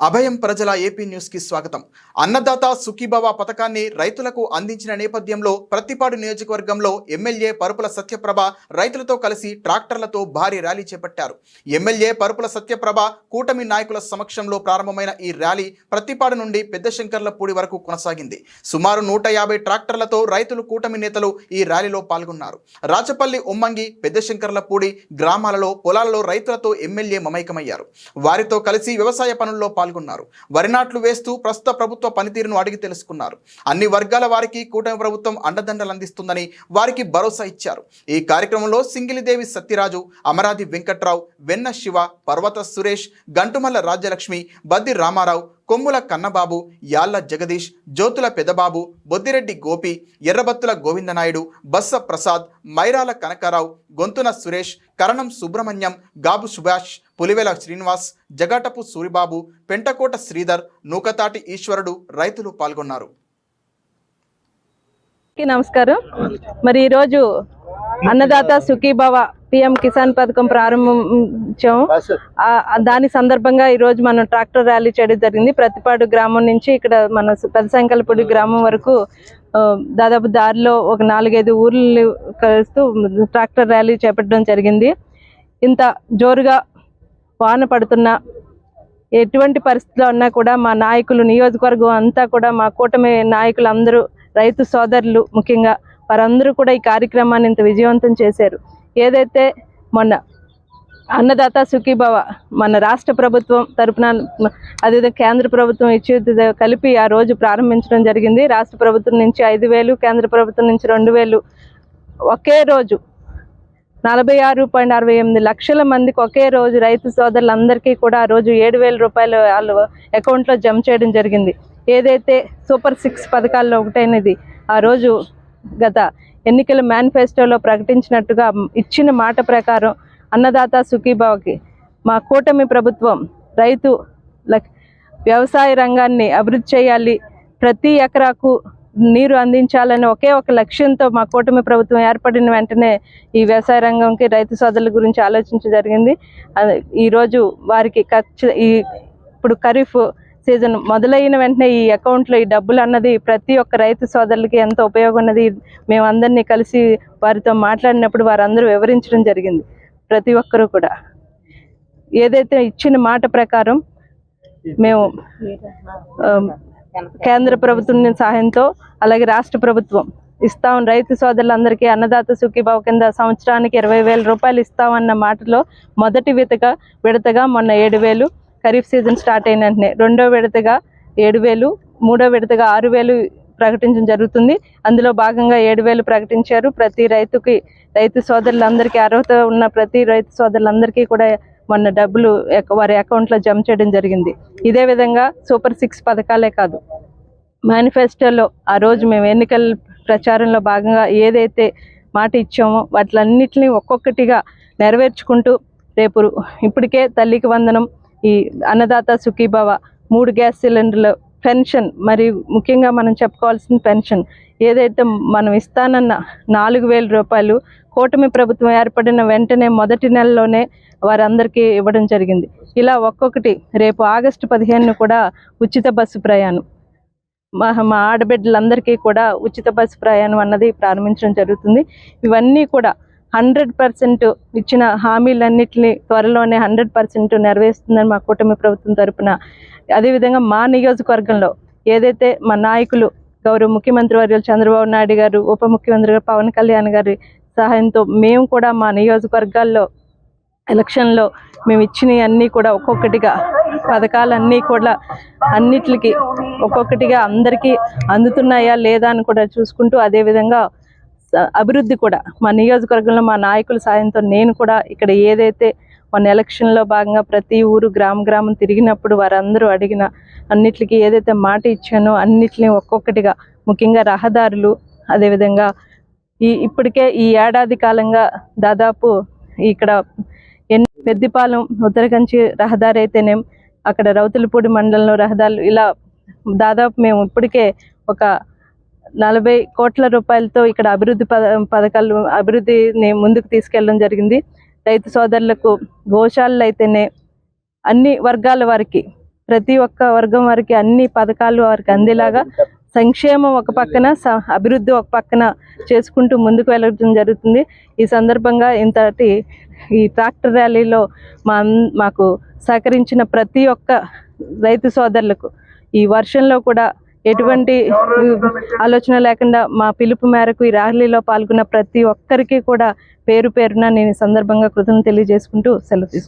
అభయం ప్రజల ఏపీ న్యూస్కి స్వాగతం. అన్నదాత సుఖీభవ పథకాన్ని రైతులకు అందించిన నేపథ్యంలో ప్రతిపాడు నియోజకవర్గంలో ఎమ్మెల్యే పరుపుల సత్యప్రభ రైతులతో కలిసి ట్రాక్టర్లతో భారీ ర్యాలీ చేపట్టారు. ఎమ్మెల్యే పరుపుల సత్యప్రభ కూటమి నాయకుల సమక్షంలో ప్రారంభమైన ఈ ర్యాలీ ప్రతిపాడు నుండి పెద్ద శంకర్లపూడి వరకు కొనసాగింది. సుమారు నూట యాభై ట్రాక్టర్లతో రైతులు కూటమి నేతలు ఈ ర్యాలీలో పాల్గొన్నారు. రాచపల్లి ఉమ్మంగి పెద్ద శంకర్లపూడి గ్రామాలలో పొలాలలో రైతులతో ఎమ్మెల్యే మమైకమయ్యారు. వారితో కలిసి వ్యవసాయ పనుల్లో పాల్గొన్నారు. వరి నాట్లు వేస్తూ ప్రస్తుత ప్రభుత్వ పనితీరును అడిగి తెలుసుకున్నారు. అన్ని వర్గాల వారికి కూటమి ప్రభుత్వం అండదండలు అందిస్తుందని వారికి భరోసా ఇచ్చారు. ఈ కార్యక్రమంలో సింగిలిదేవి సత్యరాజు అమరాది వెంకట్రావు వెన్న శివ పర్వత సురేష్ గంటుమల్ల రాజ్యలక్ష్మి బద్ది రామారావు కొమ్ముల కన్నబాబు యాళ్ళ జగదీష్ జ్యోతుల పెదబాబు బొద్దిరెడ్డి గోపి ఎర్రబత్తుల గోవిందనాయుడు బస్స ప్రసాద్ మైరాల కనకారావు గొంతున సురేష్ కరణం సుబ్రహ్మణ్యం గాబు సుభాష్ పులివెల శ్రీనివాస్ జగాటపు సూరిబాబు పెంటకోట శ్రీధర్ నూకతాటి ఈశ్వరుడు రైతులు పాల్గొన్నారు. నమస్కారం. మరి ఈరోజు అన్నదాత సుఖీభవ పిఎం కిసాన్ పథకం ప్రారంభించాము ఆ దాని సందర్భంగా ఈ రోజు మనం ట్రాక్టర్ ర్యాలీ చేయడం జరిగింది. ప్రతిపాడు గ్రామం నుంచి ఇక్కడ మన పెద్ద సంకల్పూడి గ్రామం వరకు దాదాపు దారిలో ఒక నాలుగైదు ఊర్లు కలుస్తూ ట్రాక్టర్ ర్యాలీ చేపట్టడం జరిగింది. ఇంత జోరుగా వాన పడుతున్నా ఎటువంటి పరిస్థితిలో ఉన్నా కూడా మా నాయకులు నియోజకవర్గం అంతా కూడా మా కూటమి నాయకులు అందరూ రైతు సోదరులు ముఖ్యంగా వారందరూ కూడా ఈ కార్యక్రమాన్ని ఇంత విజయవంతం చేశారు. ఏదైతే మొన్న అన్నదాత సుఖీభవ మన రాష్ట్ర ప్రభుత్వం తరపున అదేవిధంగా కేంద్ర ప్రభుత్వం ఇచ్చి కలిపి ఆ రోజు ప్రారంభించడం జరిగింది. రాష్ట్ర ప్రభుత్వం నుంచి ఐదు వేలు కేంద్ర ప్రభుత్వం నుంచి రెండు వేలు ఒకే రోజు నలభై ఆరు పాయింట్ అరవై ఎనిమిది లక్షల మందికి ఒకే రోజు రైతు సోదరులందరికీ కూడా ఆ రోజు ఏడు వేల రూపాయలు వాళ్ళు అకౌంట్లో జమ చేయడం జరిగింది. ఏదైతే సూపర్ సిక్స్ పథకాల్లో ఒకటైనది ఆ రోజు గత ఎన్నికల మేనిఫెస్టోలో ప్రకటించినట్టుగా ఇచ్చిన మాట ప్రకారం అన్నదాత సుఖీభావకి మా కూటమి ప్రభుత్వం రైతు లక్- వ్యవసాయ రంగాన్ని అభివృద్ధి చేయాలి. ప్రతి ఎకరాకు నీరు అందించాలని ఒకే ఒక లక్ష్యంతో మా కూటమి ప్రభుత్వం ఏర్పడిన వెంటనే ఈ వ్యవసాయ రంగంకి రైతు సోదరుల గురించి ఆలోచించడం జరిగింది. అది ఈరోజు వారికి ఖర్చు ఈ ఇప్పుడు ఖరీఫ్ సీజన్ మొదలైన వెంటనే ఈ అకౌంట్లో ఈ డబ్బులు అన్నది ప్రతి ఒక్క రైతు సోదరులకి ఎంత ఉపయోగం ఉన్నది మేమందరినీ కలిసి వారితో మాట్లాడినప్పుడు వారందరూ వివరించడం జరిగింది. ప్రతి ఒక్కరూ కూడా. ఏదైతే ఇచ్చిన మాట ప్రకారం మేము కేంద్ర ప్రభుత్వం సహాయంతో అలాగే రాష్ట్ర ప్రభుత్వం ఇస్తాం. రైతు సోదరులందరికీ అన్నదాత సుఖీభావ కింద సంవత్సరానికి ఇరవై వేల రూపాయలు ఇస్తామన్న మాటలో మొదటి విడతగా విడతగా మొన్న ఏడు వేలు ఖరీఫ్ సీజన్ స్టార్ట్ అయిన వెంటనే రెండో విడతగా ఏడు వేలు మూడో విడతగా ఆరు వేలు ప్రకటించడం జరుగుతుంది. అందులో భాగంగా ఏడు వేలు ప్రకటించారు. ప్రతి రైతుకి రైతు సోదరులందరికీ అర్హత ఉన్న ప్రతి రైతు సోదరులందరికీ కూడా మొన్న డబ్బులు వారి అకౌంట్లో జమ చేయడం జరిగింది. ఇదే విధంగా సూపర్ సిక్స్ పథకాలే కాదు. మేనిఫెస్టోలో ఆ రోజు మేము ఎన్నికల ప్రచారంలో భాగంగా ఏదైతే మాట ఇచ్చామో వాటిలన్నిటిని ఒక్కొక్కటిగా నెరవేర్చుకుంటూ రేపు ఇప్పటికే తల్లికి వందనం ఈ అన్నదాత సుఖీభవ మూడు గ్యాస్ సిలిండర్లు పెన్షన్ మరి ముఖ్యంగా మనం చెప్పుకోవాల్సిన పెన్షన్. ఏదైతే మనం ఇస్తానన్న నాలుగు వేల రూపాయలు కూటమి ప్రభుత్వం ఏర్పడిన వెంటనే మొదటి నెలలోనే వారందరికీ ఇవ్వడం జరిగింది. ఇలా ఒక్కొక్కటి రేపు ఆగస్టు పదిహేను కూడా ఉచిత బస్సు ప్రయాణం. మా మా ఆడబిడ్డలందరికీ కూడా ఉచిత బస్సు ప్రయాణం అన్నది ప్రారంభించడం జరుగుతుంది. ఇవన్నీ కూడా హండ్రెడ్ పర్సెంట్ ఇచ్చిన హామీలన్నింటినీ త్వరలోనే హండ్రెడ్ పర్సెంట్ నెరవేరుస్తుందని మా కూటమి ప్రభుత్వం తరపున. అదేవిధంగా మా నియోజకవర్గంలో ఏదైతే మా నాయకులు గౌరవ ముఖ్యమంత్రి వర్యులు చంద్రబాబు నాయుడు గారు ఉప ముఖ్యమంత్రి గారు పవన్ కళ్యాణ్ గారి సహాయంతో మేము కూడా మా నియోజకవర్గాల్లో ఎలక్షన్లో మేము ఇచ్చినవి అన్నీ కూడా ఒక్కొక్కటిగా పథకాలన్నీ కూడా అన్నిటికి ఒక్కొక్కటిగా అందరికీ అందుతున్నాయా లేదా అని కూడా చూసుకుంటూ అదేవిధంగా అభివృద్ధి కూడా. మా నియోజకవర్గంలో మా నాయకుల సాయంతో నేను కూడా ఇక్కడ ఏదైతే మన ఎలక్షన్లో భాగంగా ప్రతి ఊరు గ్రామ గ్రామం తిరిగినప్పుడు వారందరూ అడిగిన అన్నిటికీ ఏదైతే మాట ఇచ్చానో అన్నిటిని ఒక్కొక్కటిగా ముఖ్యంగా రహదారులు అదేవిధంగా ఈ ఇప్పటికే ఈ ఏడాది కాలంగా దాదాపు ఇక్కడ ఎన్ని పెద్దిపాలెం ఉత్తరకంచి రహదారి అయితేనేం అక్కడ రౌతులపూడి మండలంలో రహదారులు ఇలా దాదాపు మేము ఇప్పటికే ఒక నలభై కోట్ల రూపాయలతో ఇక్కడ అభివృద్ధి పద పథకాలు అభివృద్ధిని ముందుకు తీసుకెళ్ళడం జరిగింది. రైతు సోదరులకు గోశాలలు అయితేనే అన్ని వర్గాల వారికి ప్రతి ఒక్క వర్గం వారికి అన్ని పథకాలు వారికి అందేలాగా సంక్షేమం ఒక పక్కన స- అభివృద్ధి ఒక పక్కన చేసుకుంటూ ముందుకు వెళ్ళడం జరుగుతుంది. ఈ సందర్భంగా ఇంతటి ఈ ట్రాక్టర్ ర్యాలీలో మా మాకు సహకరించిన ప్రతి ఒక్క రైతు సోదరులకు ఈ వర్షంలో కూడా ఎటువంటి ఆలోచన లేకుండా మా పిలుపు మేరకు ఈ ర్యాలీలో పాల్గొన్న ప్రతి ఒక్కరికి కూడా పేరు పేరున నేను సందర్భంగా కృతజ్ఞతలు తెలియజేసుకుంటూ సెలవు తీసుకుంటాను